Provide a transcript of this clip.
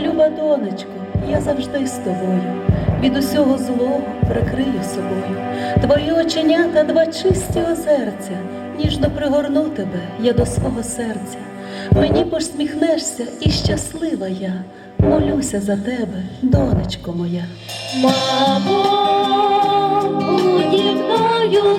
Люба, донечко, я завжди з тобою, від усього злого прикрию собою. Твої оченята, два чисті озерця, ніжно пригорну тебе я до свого серця. Мені посміхнешся і щаслива я, молюся за тебе, донечко моя. Мамо, буді мною